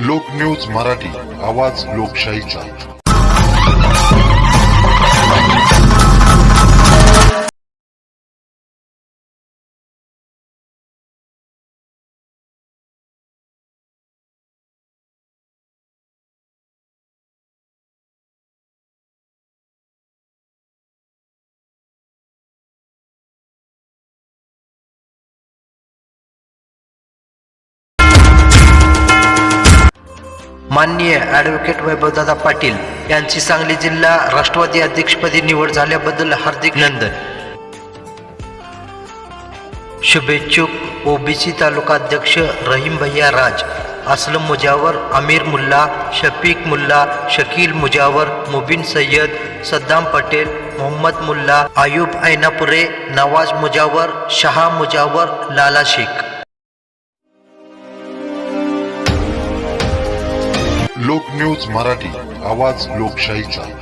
लोक न्यूज मराठी आवाज लोकशाहीचा माननीय ॲडव्होकेट वैभवदादा पाटील यांची सांगली जिल्हा राष्ट्रवादी अध्यक्षपदी निवड झाल्याबद्दल हार्दिक नंदन. शुभेच्छुक ओबीसी तालुका अध्यक्ष रहीम भैया राज असलम मुजावर अमीर मुल्ला शफीक मुल्ला शकील मुजावर मुबीन सय्यद सद्दाम पटेल मोहम्मद मुल्ला आयुब ऐनापुरे नवाज मुजावर शहा मुजावर लाला शेख. लोक न्यूज मराठी आवाज लोकशाहीचा.